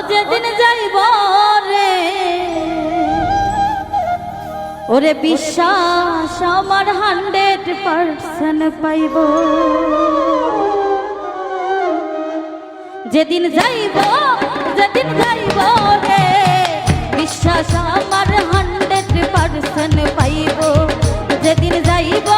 যেদিন যাইব রে। ওরে বিশ্বাস, আমার হান্ড্রেড পার্সেন্ট পাইব। যেদিন যাইব যেদিন যাইব রে। বিশ্বাস, আমার হান্ড্রেড পার্সেন্ট পাইব। যেদিন যাইব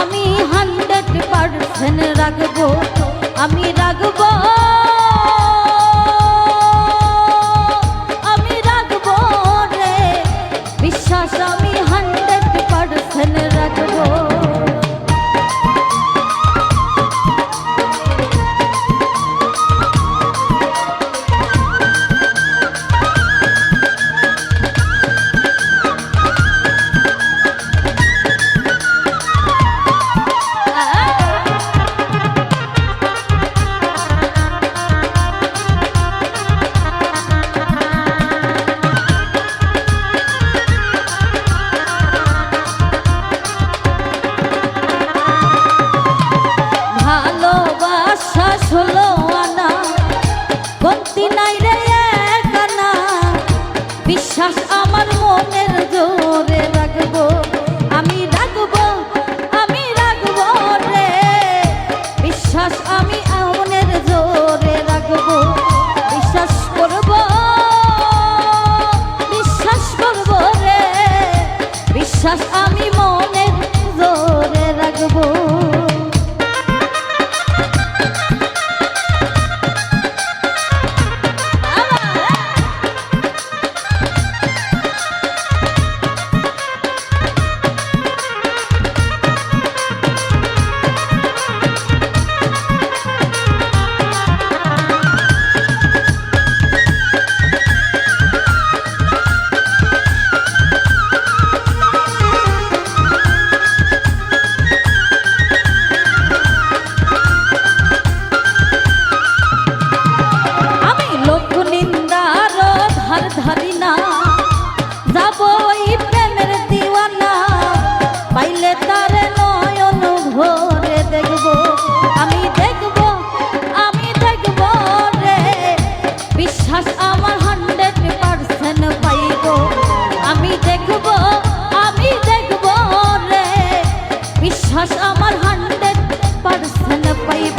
আমি হান্ড্রেড পার্সেন্ট রাখব আমি রাখব। আমি রাখব রে বিশ্বাস আমি বিশ্বাস আমার মনের জোরে রাখব। আমি রাখব আমি রাখব রে। বিশ্বাস আমি মনের জোরে রাখব। বিশ্বাস করব বিশ্বাস করব রে। বিশ্বাস আমি মনের জোরে রাখব। যাব ওই প্রেমের দিওয়ানা। পাইলে তার নয়ন ভরে দেখব। আমি দেখব আমি দেখব রে। বিশ্বাস আমার হান্ড্রেড পার্সেন্ট পাইব। আমি দেখব আমি দেখব রে। বিশ্বাস আমার হান্ড্রেড পার্সেন্ট পাইব।